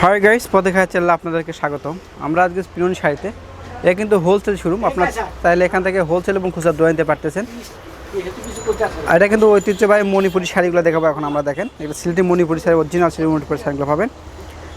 Hi guys পথে চ্যানেলে আপনাদেরকে স্বাগতম। আমরা আজকে পিরন শাড়িতে। এটা কিন্তু হোলসেল শোরুম আপনার চাইলে এখান থেকে হোলসেল এবং খুচরা দোয়া নিতে পারতেছেন। এটা কিন্তু ঐতিহ্যবাহী মণিপুরি শাড়িগুলো দেখাবো এখন আমরা দেখেন। এটা সিল্টি মণিপুরি শাড়ি অরিজিনাল সিল্টি মণিপুরি শাড়িগুলো পাবেন।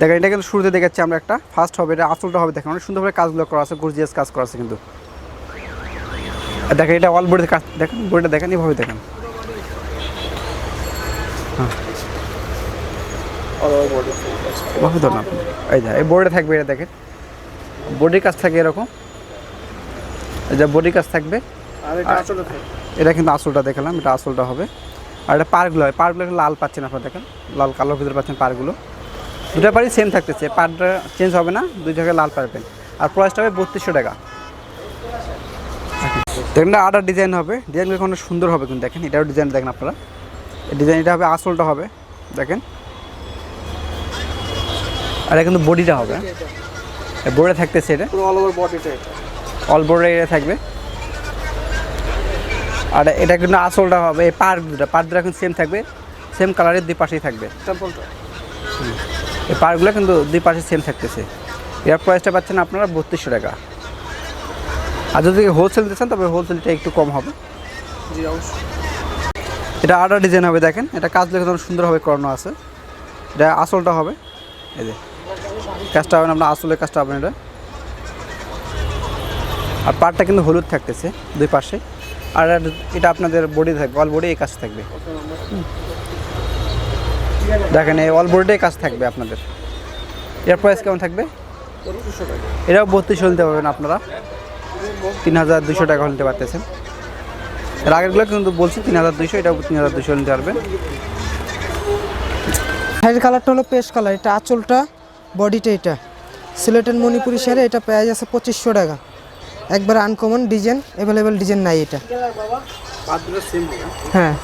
দেখেন, এটা কিন্তু শুরুতে দেখাচ্ছি আমরা একটা। ফার্স্ট হবে, এটা আসলটা হবে, দেখেন। অনেক সুন্দরভাবে কাজগুলো করা আছে গর্জিয়াস কাজ করা আছে কিন্তু। দেখেন, এটা অল বডিতে কাজ দেখেন বডিটা দেখেন, এইভাবে দেখেন। ভাবে ধরুন আপনি এই যা এই বোর্ডে থাকবে এটা দেখেন। বডির কাজ থাকে এরকম। এই যে বডির কাজ থাকবে। এটা এটা কিন্তু আসলটা দেখালাম এটা আসলটা হবে। আর এটা পারগুলো হয়। পারগুলো লাল পাচ্ছেন আপনারা দেখেন। লাল কালোর ভিতরে পাচ্ছেন পারগুলো দুটো পারই সেম থাকতেছে। পারটা চেঞ্জ হবে না দুই জায়গায় লাল পারবেন আর প্রাইসটা হবে বত্রিশশো টাকা। দেখেন এটা আডার ডিজাইন হবে। ডিজাইনগুলো অনেক সুন্দর হবে কিন্তু দেখেন। এটাও ডিজাইন দেখেন আপনারা। ডিজাইন এটা হবে আসলটা হবে। দেখেন। আর এটা কিন্তু বডিটা হবে। বোর্ডে থাকতেছে এটা। অল ওভার বডিটা এটা অল বোর্ডে এটা থাকবে। আর এটা কিন্তু আসলটা হবে এই পার দুটা পার দুটা কিন্তু সেম থাকবে। সেম কালারের দুই পাশেই থাকবে। এই পারগুলো কিন্তু দুই পাশে সেম থাকতেছে। এর প্রাইসটা পাচ্ছেন আপনারা বত্রিশশো টাকা। আর যদি হোলসেল দিচ্ছেন তবে হোলসেলটা একটু কম হবে। জি অবশ্যই। এটা আডার ডিজাইন হবে দেখেন। এটা কাজ অনেক সুন্দরভাবে করানো আছে। এটা আসলটা হবে। এই যে। কাজটা হবে না, আপনার আসলের কাজটা হবে না এটা। আর পাটটা কিন্তু হলুদ থাকতেছে, দুই পাশে। আর এটা আপনাদের বডি থাকবে অল বডি এই কাজ থাকবে। দেখেন, এই অল বডিটাই কাজ থাকবে আপনাদের। এর প্রাইস কেমন থাকবে? এটাও বত্রিশশো নিতে পারবেন আপনারা। তিন হাজার দুশো টাকা নিতে পারতেছেন। এর আগেরগুলো কিন্তু বলছি, তিন হাজার দুশো এটাও তিন হাজার দুশো নিতে পারবেন। শাড়ির কালারটা হলো পেস্ট কালার, এটা আঁচলটা, বডিটা এটা। সিলেটের মণিপুরি শাড়ি এটা প্রাইস আছে পঁচিশশো টাকা। একবার আনকমন ডিজাইন অ্যাভেলেবেল ডিজাইন নাই এটা। হ্যাঁ।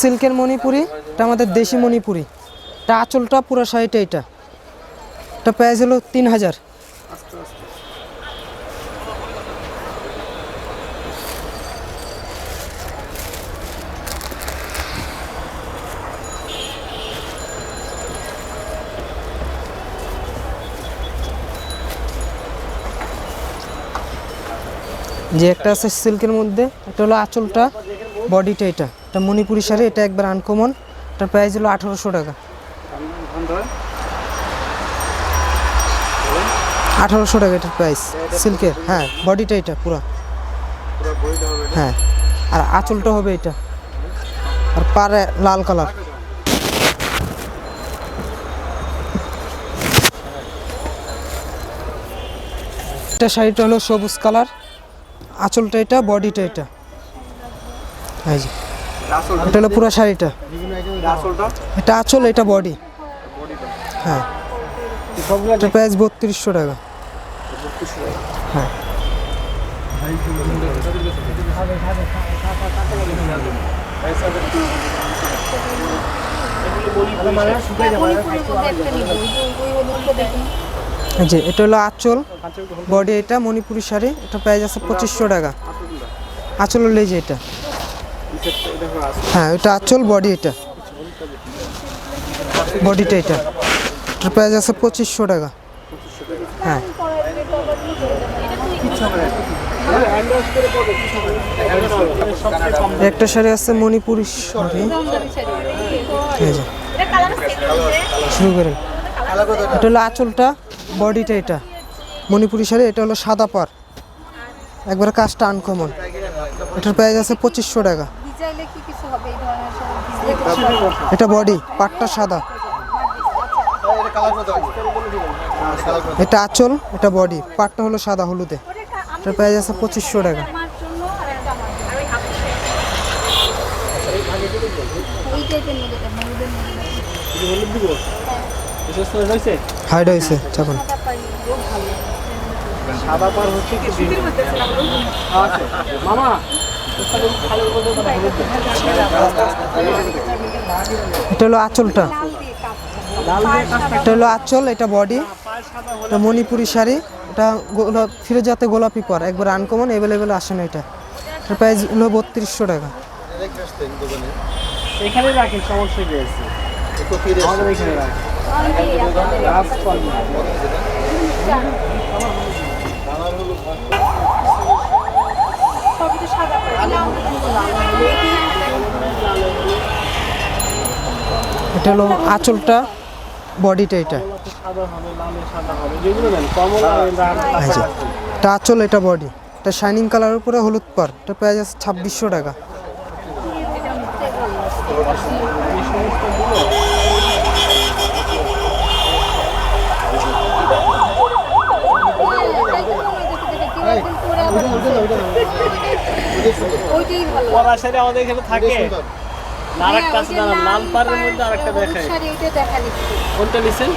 সিল্কের মণিপুরি, এটা আমাদের দেশি মণিপুরি। এটা আঁচলটা পুরো শাড়িটা এটা। এটা প্রাইস হলো তিন হাজার। যে একটা আছে সিল্কের মধ্যে, এটা হলো আঁচলটা, বডিটা এটা এটা মণিপুরি শাড়ি, এটা একবার আনকমন এটার প্রাইস হলো আঠারোশো টাকা। আঠারোশো টাকা এটার প্রাইস সিল্কের হ্যাঁ বডিটা এটা পুরো। হ্যাঁ আর আঁচলটা হবে এটা, আর পারে লাল কালার। এটা শাড়িটা হলো সবুজ কালার আঁচলটা এটা বডিটা এটা এটা হলো পুরো শাড়িটা এটা আঁচল এটা বডি হ্যাঁ এটা প্রাইস বত্রিশশো টাকা হ্যাঁ যে, এটা হলো আঁচল। বডি এটা, মণিপুরি শাড়ি। এটা প্রাইস আছে পঁচিশশো টাকা। আঁচল হলো যে এটা। হ্যাঁ এটা আঁচল, বডি এটা। বডিটা এটা। এটার প্রাইস আছে পঁচিশশো টাকা। হ্যাঁ। একটা শাড়ি আছে মণিপুরি শাড়ি। শুরু করেন। এটা হলো আঁচলটা। বডিটা এটা। মণিপুরি শাড়ি, এটা হলো সাদা পার। একবার কাজটা আনকমন এটার প্রাইস আছে পঁচিশশো টাকা। এটা বডি পাটটা সাদা। এটা আঁচল, এটা বডি পাটটা হলো সাদা হলুদে। এটার প্রাইস আছে পঁচিশশো টাকা মধ্যে এটা হলুদের মধ্যে হাইড হয়েছে সাদা পার হচ্ছে কি আচ্ছা মামা এটা হলো আঁচলটা। এটা হলো আঁচল এটা বডি এটা মণিপুরি শাড়ি এটা গোলাপ ফিরোজাতে গোলাপি পর একবার আনকমন অ্যাভেলেবেল আসে না এটা। এটার প্রাইস হলো বত্রিশশো টাকা। এখানে রাখেন সমস্যা কি আছে? এটা হলো আঁচলটা, বডিটা এটা। এটা আঁচল, এটা বডি। এটা শাইনিং কালারের উপরে হলুদ পার এটা প্রাইস আছে ছাব্বিশশো টাকা। ওইটাই পরা শাড়ি আমাদের এখানে থাকে। না আরেকটা আছে হ্যাঁ, লাল পাড়ের মধ্যে আরেকটা দেখায় কোনটা নিছেন?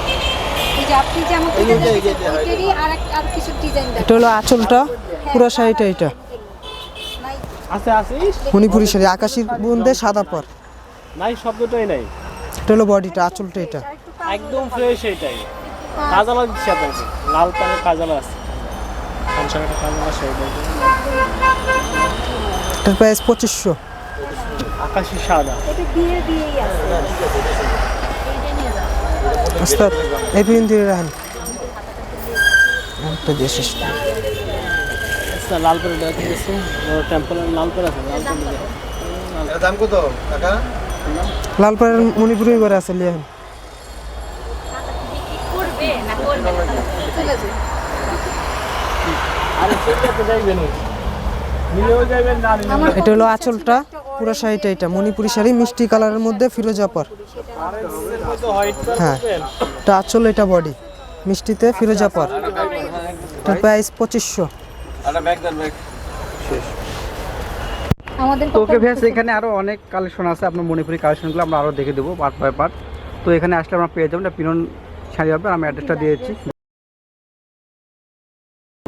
এই যে আপনি যেমন ওইটা দেখেছেন, ওইটারই আর এক- আর কিছু ডিজাইন এটা হলো আঁচলটা পুরো শাড়িটা এটা। মণিপুরি শাড়ি আকাশির মধ্যে সাদা পার নাই শব্দটাই নাই। এটা হলো বডিটা আঁচলটা এটা। একদম ফ্রেশ এটাই। কাজালা দিচ্ছি আপনাকে লাল পাড়ের কাজালা আছে পঞ্চাশ টাকা কাজালা শাড়ি দেখবেন। এটার প্রাইস পঁচিশশো। আকাশি সাদা। দিয়ে ওস্তাদ এই পর্যন্ত রাখেন। একটা দিয়ে শেষ করি। আচ্ছা, আছে। দাম কত টাকা লালপাড়ের মণিপুরি করে আছে লিয়ান এটা হলো আঁচলটা পুরো শাড়িটা এটা মণিপুরি শাড়ি মিষ্টি কালারের মধ্যে ফিরোজা পার তো হোয়াইট পাড় হ্যাঁ এটা আঁচল এটা বডি মিষ্টিতে ফিরোজা পার এটার প্রাইস পঁচিশশো। ওকে ভ্যাস এখানে আরও অনেক কালেকশন আছে আপনার মণিপুরি কালেকশনগুলো আমরা আরও দেখে দেবো পার্ট বাই পার্ট তো এখানে আসলে আমরা পেয়ে যাবেন এটা পিনন শাড়ি হবে আমি অ্যাড্রেসটা দিয়েছি